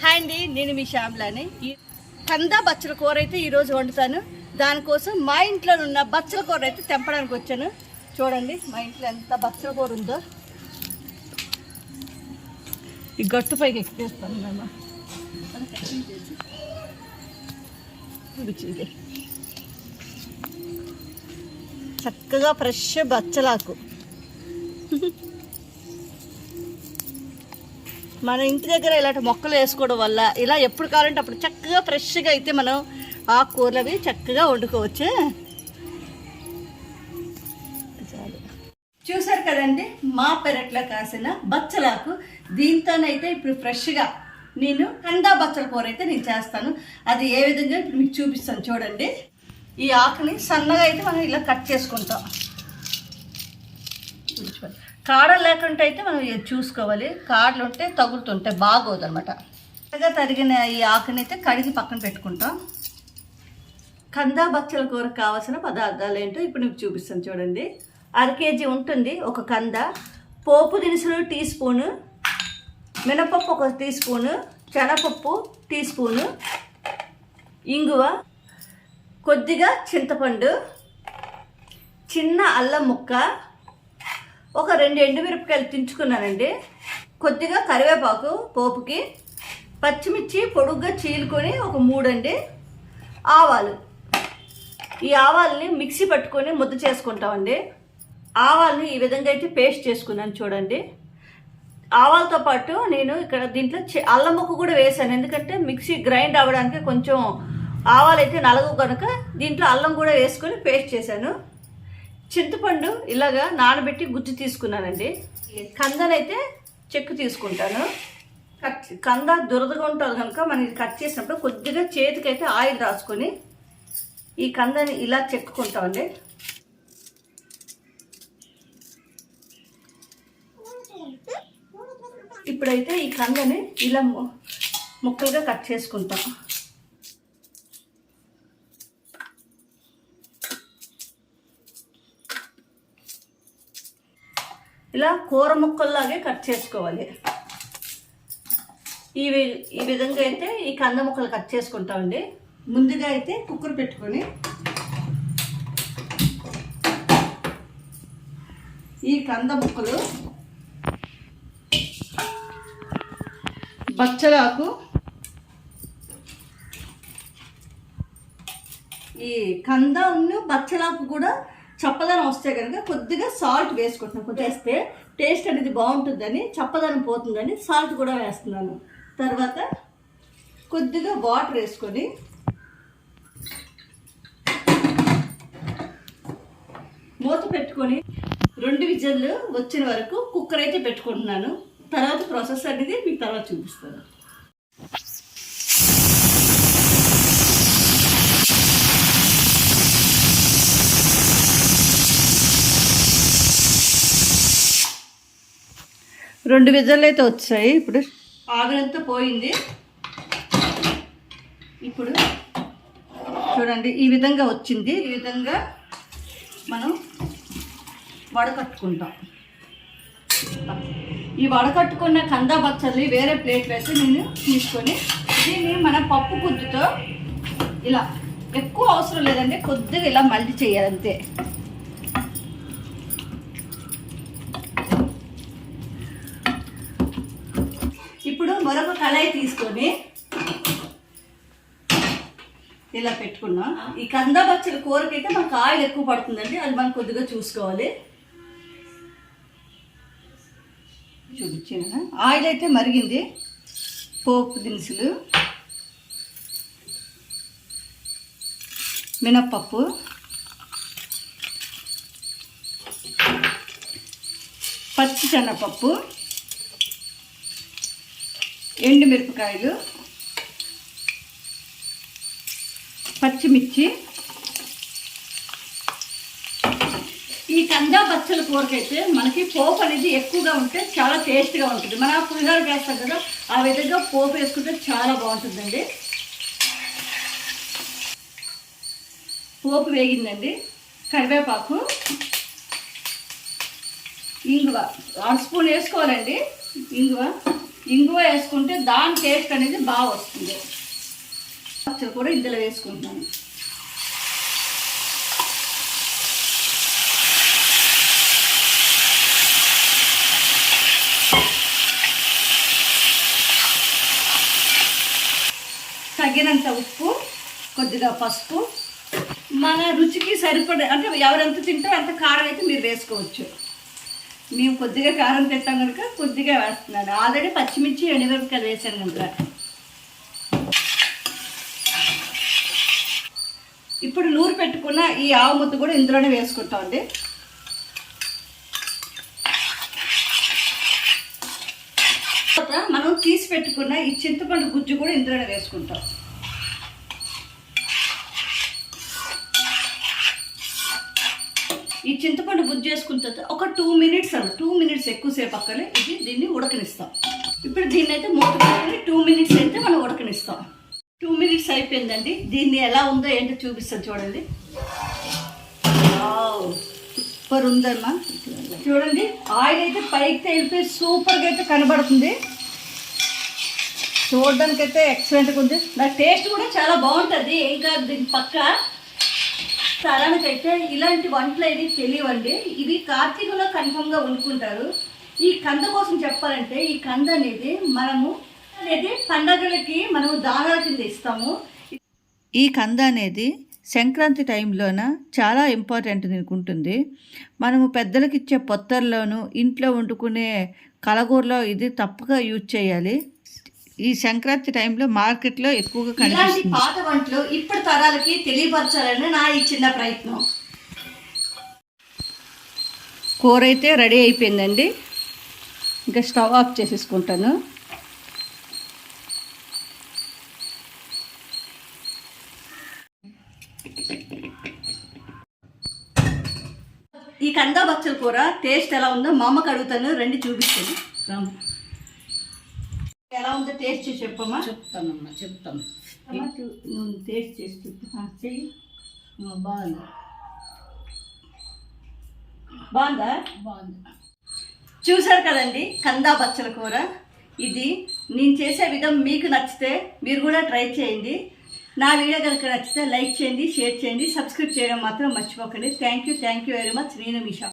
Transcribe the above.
Hi అండి నేను మీ శ్యామ్లాని. ఈ కంద బచ్చల కూర అయితే ఈరోజు వండుతాను. దానికోసం మా ఇంట్లో ఉన్న బచ్చల కూర అయితే తెంపడానికి వచ్చాను. చూడండి మా ఇంట్లో ఎంత బచ్చల కూర ఉందో. ఈ గట్టు పైకి ఎక్కిస్తాను మేము. చక్కగా ఫ్రెష్ బచ్చలాకు. మన ఇంటి దగ్గర ఇలాంటి మొక్కలు వేసుకోవడం వల్ల ఇలా ఎప్పుడు కావాలంటే అప్పుడు చక్కగా ఫ్రెష్గా అయితే మనం ఆకుకూరలు అవి చక్కగా వండుకోవచ్చు. చూసారు కదండి మా పెరట్లో కాసిన బచ్చలాకు. దీంతోనైతే ఇప్పుడు ఫ్రెష్గా నేను కందా బచ్చల కూర అయితే నేను చేస్తాను. అది ఏ విధంగా ఇప్పుడు మీకు చూపిస్తాను చూడండి. ఈ ఆకుని సన్నగా అయితే మనం ఇలా కట్ చేసుకుంటాం. కాడ లేకుండా అయితే మనం చూసుకోవాలి. కాడలు ఉంటే తగులుతుంటే బాగోదు అనమాట తరిగిన ఈ ఆకుని అయితే కడిగి పక్కన పెట్టుకుంటాం. కందా బచ్చల కూరకు కావాల్సిన పదార్థాలు ఏంటో ఇప్పుడు మీకు చూపిస్తాను చూడండి. అర కేజీ ఉంటుంది ఒక కంద. పోపు దినుసులు టీ స్పూను. మినపప్పు ఒక టీ స్పూను. శనగపప్పు టీ స్పూను. ఇంగువ. కొద్దిగా చింతపండు. చిన్న అల్లం ముక్క. ఒక రెండు ఎండుమిరపకాయలు తించుకున్నానండి. కొద్దిగా కరివేపాకు పోపుకి పచ్చిమిర్చి పొడుగ్గా చీలుకొని ఒక మూడండి. ఆవాలు. ఈ ఆవాలని మిక్సీ పట్టుకొని ముద్ద చేసుకుంటామండి. ఆవాలని ఈ విధంగా అయితే పేస్ట్ చేసుకున్నాను చూడండి. ఆవాలతో పాటు నేను ఇక్కడ దీంట్లో అల్లం ముక్క కూడా వేసాను. ఎందుకంటే మిక్సీ గ్రైండ్ అవ్వడానికి కొంచెం ఆవాలు అయితే నలగవు కనుక దీంట్లో అల్లం కూడా వేసుకొని పేస్ట్ చేశాను. చింతపండు ఇలాగా నానబెట్టి గుజ్జు తీసుకున్నానండి. కందనైతే చెక్కు తీసుకుంటాను. కట్ కంద దురదగా ఉంటుంది కనుక మనం ఇది కట్ చేసినప్పుడు కొద్దిగా చేతికైతే ఆయిల్ రాసుకొని ఈ కందని ఇలా చెక్కుకుంటామండి. ఇప్పుడైతే ఈ కందని ఇలా ముక్కలుగా కట్ చేసుకుంటాం. ఇలా కూర ముక్కల్లాగే కట్ చేసుకోవాలి. ఈ వి- ఈ విధంగా అయితే ఈ కంద ముక్కలు కట్ చేసుకుంటామండి ముందుగా అయితే కుక్కర్ పెట్టుకొని ఈ కంద ముక్కలు బచ్చలాకు ఈ కంద ఉన్ను బచ్చలాకు కూడా చప్పదనం వస్తే కనుక కొద్దిగా సాల్ట్ వేసుకుంటున్నాను. కొంచెం వేస్తే టేస్ట్ అనేది బాగుంటుందని చప్పదనం పోతుందని సాల్ట్ కూడా వేస్తున్నాను. తర్వాత కొద్దిగా వాటర్ వేసుకొని మూత పెట్టుకొని రెండు విజల్లు వచ్చిన వరకు కుక్కర్ అయితే పెట్టుకుంటున్నాను. తర్వాత ప్రాసెస్ అనేది మీకు తర్వాత చూపిస్తాను. రెండు విజలు అయితే వచ్చాయి. ఇప్పుడు ఆవిరంతా పోయింది. ఇప్పుడు చూడండి ఈ విధంగా వచ్చింది. ఈ విధంగా మనం వడకట్టుకుంటాం ఈ వడకట్టుకున్న కంద బచ్చల్ని వేరే ప్లేట్ వేసి నేను తీసుకొని దీన్ని మన పప్పు కుద్దుతో ఇలా ఎక్కువ అవసరం లేదండి కొద్దిగా ఇలా మల్లి చేయాలంతే అంతే ఇప్పుడు మరొక కళాయి తీసుకొని ఇలా పెట్టుకున్నాం. ఈ కందా బచ్చల కూరకైతే మనకు ఆయిల్ ఎక్కువ పడుతుందండి అది మనం కొద్దిగా చూసుకోవాలి. చూపించాను? ఆయిల్ అయితే మరిగింది. పోపు దినుసులు మినప్పప్పు పచ్చి శనగపప్పు ఎండుమిరపకాయలు పచ్చిమిర్చి ఈ కందా బచ్చల కూరకైతే మనకి పోపు అనేది ఎక్కువగా ఉంటే చాలా టేస్ట్గా ఉంటుంది. మన పులిహోర వేస్తాం కదా ఆ విధంగా పోపు వేసుకుంటే చాలా బాగుంటుందండి. పోపు వేగిందండి. కరివేపాకు ఇంగువ వన్ స్పూన్ వేసుకోవాలండి. ఇంగువ ఇంగువ వేసుకుంటే దాని టేస్ట్ అనేది బాగా వస్తుంది. కూడా ఇందులో వేసుకుంటున్నాను తగినంత ఉప్పు కొద్దిగా పసుపు. మన రుచికి సరిపడే అంటే ఎవరెంత తింటే అంత కారం అయితే మీరు వేసుకోవచ్చు. మేము కొద్దిగా కారం తింటాం కనుక కొద్దిగా వేస్తున్నాను ఆల్రెడీ పచ్చిమిర్చి ఎండుమిరపకాయలు వేసాను కనుక. ఇప్పుడు నూరు పెట్టుకున్న ఈ ఆవు ముద్ద కూడా ఇందులోనే వేసుకుంటామండి తర్వాత మనం తీసి పెట్టుకున్న ఈ చింతపండు గుజ్జు కూడా ఇందులోనే వేసుకుంటాం. ఈ చింతపండు గుజ్జు చేసుకున్న తర్వాత ఒక టూ మినిట్స్ అన్న టూ మినిట్స్ ఎక్కువసేపు అక్కలే ఇది దీన్ని ఉడకనిస్తాం. ఇప్పుడు దీన్ని అయితే మూత పెట్టుకుని టూ మినిట్స్ అయితే మనం ఉడకనిస్తాం. టూ మినిట్స్ అయిపోయిందండి. దీన్ని ఎలా ఉందో ఏంటో చూపిస్తాను చూడండి. సూపర్ ఉందమ్మా. చూడండి ఆయిల్ అయితే పైకి తేలిపోయి సూపర్గా అయితే కనబడుతుంది. చూడడానికి అయితే ఎక్సలెంట్గా ఉంది. నా టేస్ట్ కూడా చాలా బాగుంటుంది. ఏం కాదు దీని పక్క తరానికైతే ఇలాంటి వంటలు ఏవి తెలియవండి. ఇవి కార్తీకంలో కన్ఫామ్గా వండుకుంటారు. ఈ కంద కోసం చెప్పాలంటే ఈ కంద అనేది మనము అనేది పండగలకి మనము దానాల కింద ఇస్తాము. ఈ కంద అనేది సంక్రాంతి టైంలోన చాలా ఇంపార్టెంట్ ఉంటుంది. మనము పెద్దలకి ఇచ్చే పొత్తర్లోను ఇంట్లో వండుకునే కలగూరలో ఇది తప్పక యూజ్ చేయాలి. ఈ సంక్రాంతి టైంలో మార్కెట్లో ఎక్కువగా ఇలాంటి కనిపిస్తుంది. పాత వంటలు ఇప్పుడు తరాలకి తెలియపరచాలని నా ఈ చిన్న ప్రయత్నం. కూర అయితే రెడీ అయిపోయిందండి. ఇంకా స్టవ్ ఆఫ్ చేసేసుకుంటాను. ఈ కందా బచ్చల కూర టేస్ట్ ఎలా ఉందో మా అమ్మకి అడుగుతాను రండి చూపిస్తాను. రాము. ఎలా ఉందో టేస్ట్ చేసి చెప్పమ్మా. చెప్తానమ్మా చెప్తాను. టేస్ట్ చేసి చెప్పు. చెయ్యి. బాగుంది. బాగుందా? బాగుంది. చూశారు కదండి కందా బచ్చల కూర. ఇది నేను చేసే విధం మీకు నచ్చితే మీరు కూడా ట్రై చేయండి. నా వీడియో కనుక నచ్చితే లైక్ చేయండి షేర్ చేయండి సబ్స్క్రైబ్ చేయడం మాత్రం మర్చిపోకండి. Thank you thank you very much నేను మిషా.